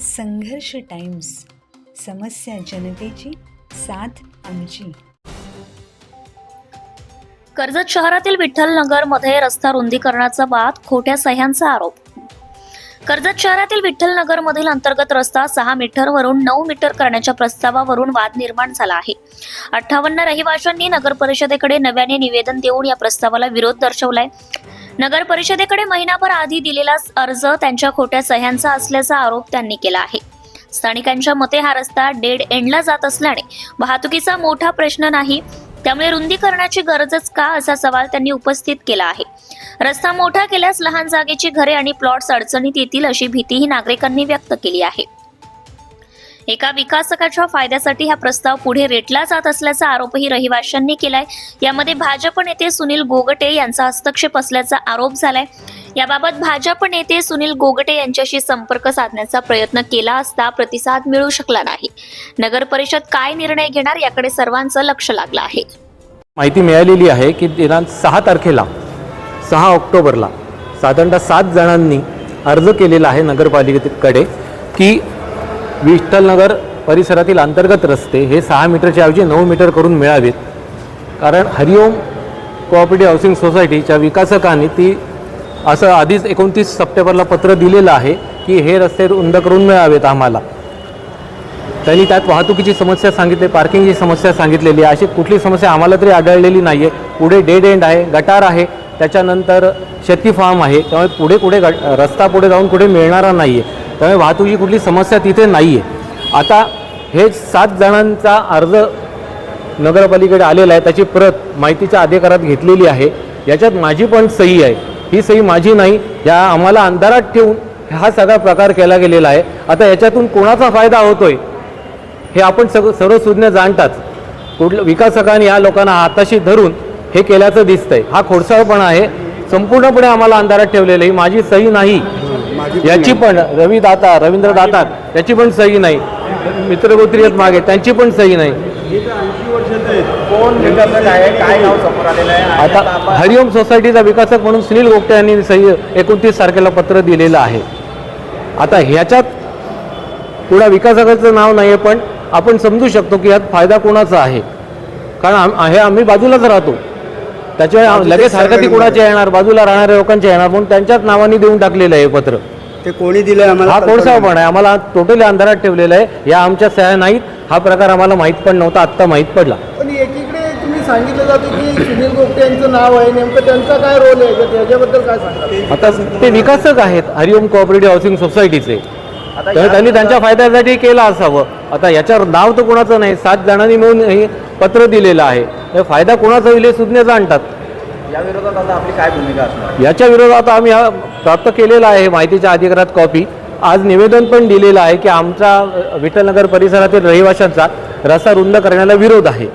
संघर्ष टाइम्स समस्या जनतेची साथ आमची. कर्जत शहरातील विठ्ठल नगरमध्ये रस्ता रुंदीकरणाचा वाद खोट्या सह्यांचा आरोप. कर्जत शहरातील विठ्ठल नगर मधील अंतर्गत रस्ता सहा मीटरवरून नऊ मीटर करण्याच्या प्रस्तावावरून वाद निर्माण झाला आहे. अठ्ठावन्न रहिवाशांनी नगर परिषदेकडे नव्याने निवेदन देऊन या प्रस्तावाला विरोध दर्शवलाय. नगर परिषदेकडे महिनाभर आधी दिलेला अर्ज त्यांच्या खोट्या सह्यांचा असल्याचा आरोप त्यांनी केला आहे. स्थानिकांच्या मते हा रस्ता डेड एंडला जात असल्याने वाहतुकीचा मोठा प्रश्न नाही त्यामुळे रुंदीकरणाची गरजच का असा सवाल त्यांनी उपस्थित केला आहे. रस्ता मोठा केल्यास लहान जागेची घरे आणि प्लॉट्स अडचणीत येतील अशी भीतीही नागरिकांनी व्यक्त केली आहे. एका विकासकाच्या फायद्यासाठी हा प्रस्ताव पुढे रेटला जात असल्याचा आरोपही रहिवाशांनी केलाय. यामध्ये भाजप नेते सुनील गोगटे यांचा हस्तक्षेप असल्याचा आरोप झालाय. याबाबत भाजप नेते सुनील गोगटे यांच्याशी संपर्क साधण्याचा प्रयत्न केला असता प्रतिसाद मिळू शकला नाही. नगर परिषद काय निर्णय घेणार याकडे सर्वांचं लक्ष लागलं आहे. माहिती मिळालेली आहे की दिनांक सहा तारखेला सहा ऑक्टोबरला साधारणतः सात जणांनी अर्ज केलेला आहे नगरपालिकेकडे की विठ्ठलनगर परिसरातील अंतर्गत रस्ते हे सहा मीटरच्या ऐवजी नऊ मीटर करून मिळावेत. कारण हरिओम कोऑपरेटिव्ह हाऊसिंग सोसायटीच्या विकासकांनी ती असं आधीच एकोणतीस सप्टेंबरला पत्र दिलेलं आहे की हे रस्ते रुंद करून मिळावेत आम्हाला. त्यांनी त्यात वाहतुकीची समस्या सांगितली पार्किंगची समस्या सांगितलेली आहे. अशी कुठली समस्या आम्हाला तरी आढळलेली नाही आहे पुढे डेड एंड आहे गटार आहे. त्याच्यानंतर शेती फार्म आहे. त्यामुळे पुढे कुठे गट रस्ता पुढे जाऊन कुठे मिळणारा नाही आहे त्यामुळे वाहतुकीची कुठली समस्या तिथे नाही आहे आता हे सात जणांचा अर्ज नगरपालिकेकडे आलेला आहे. त्याची प्रत माहितीच्या अधिकारात घेतलेली आहे. याच्यात माझी पण सही आहे. ही सही माझी नाही. या आम्हाला अंधारात ठेवून हा सगळा प्रकार केला गेलेला आहे. आता याच्यातून कोणाचा फायदा होतोय हे आपण सगळं सर्वसुज्ञ जाणताच कुठलं विकासकांनी या लोकांना हाताशी धरून हे केल्याचं दिसतंय. हा खोडसाळपणा आहे. संपूर्णपणे आम्हाला अंधारात ठेवलेलं आहे. ही माझी सही नाही. याची पण रवी दाता रवींद्र दाता याची पण सही नाही. मित्रगोत्री आहेत मागे त्यांची पण सही नाही. कोण विकासक आहे काय नाव समोर आलेलं आहे? आणि आता हरिओम सोसायटीचा विकासक म्हणून सुनील गोगटे यांनी सही एकोणतीस तारखेला पत्र दिलेलं आहे. आता ह्याच्यात कुणा विकासकाचं नाव नाही आहे पण आपण समजू शकतो की यात फायदा कोणाचा आहे? कारण आम हे आम्ही बाजूलाच राहतो. त्याच्यामुळे लगेच हरकती कुणाच्या येणार? बाजूला राहणाऱ्या लोकांच्या येणार. म्हणून त्यांच्याच नावाने देऊन टाकलेलं आहे हे पत्र. ते कोणी दिलंय आम्हाला हा कल्पना कोळसा नाही. पण आहे. आम्हाला टोटली अंधारात ठेवलेला आहे. या आमच्या सह्या नाहीत. हा प्रकार आम्हाला माहीत पण नव्हता. आत्ता माहीत पडला. पण एकीकडे तुम्ही सांगितलं जातं की सुनील गोगटे यांचं नाव आहे. नेमकं त्यांचा काय रोल आहे? त्याच्याबद्दल काय सांगाल? आता ते विकासक आहेत. हरिओम कोऑपरेटिव्ह हाऊसिंग सोसायटीचे तर त्यांनी त्यांच्या फायद्यासाठी केलं असावं. आता याच्यावर नाव तर कोणाचं नाही. सात जणांनी मिळून हे पत्र दिलेलं आहे. तर फायदा कोणाचा होईल हे सुज्ञ जाणतात या विरोधात आता आपली काय भूमिका असणार? याच्या विरोधात आम्ही हा प्राप्त केलेला आहे माहितीच्या अधिकारात कॉपी. आज निवेदन पण दिलेलं आहे की आमचा विठ्ठलनगर परिसरातील रहिवाशांचा रस्ता रुंद करण्याला विरोध आहे.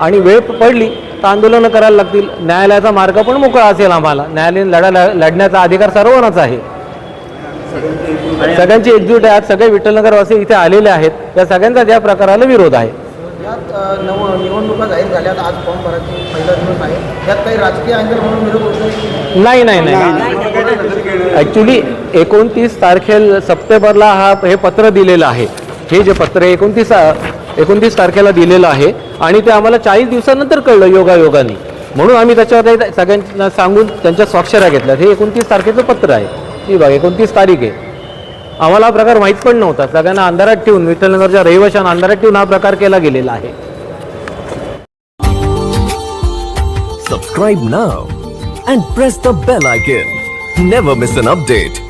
आणि वेळ पडली तर आंदोलनं करायला लागतील. न्यायालयाचा मार्ग पण मोकळा असेल आम्हाला. न्यायालयीन लढा लढण्याचा अधिकार सर्वांनाच आहे. सगळ्यांची एकजूट आहे. आज सगळे विठ्ठलनगरवासी इथे आलेले आहेत. या सगळ्यांचा या प्रकाराला विरोध आहे. यात नव निवडणुका जाहीर झाल्यात. आज फॉर्म भरायची पहिला दिवस आहे. यात काही राजकीय अँगल म्हणून विरोध होतो नाही? नाही नाही ॲक्च्युली एकोणतीस तारखेला सप्टेंबरला हा हे पत्र दिलेलं आहे. हे जे पत्र एकोणतीस एकोणतीस तारखेला दिलेलं आहे आणि ते आम्हाला चाळीस दिवसानंतर कळलं योगायोगाने. म्हणून आम्ही त्याच्यावर ते सगळ्यांना सांगून त्यांच्या स्वाक्षऱ्या घेतल्या हे एकोणतीस तारखेचं पत्र आहे. ही बघा एकोणतीस तारीख आहे. आम्हाला हा प्रकार माहीत पण नव्हता. सगळ्यांना अंधारात ठेवून विठ्ठलनगरच्या रहिवाशांना अंधारात ठेवून हा प्रकार केला गेलेला आहे. Subscribe now and press the bell icon never miss an update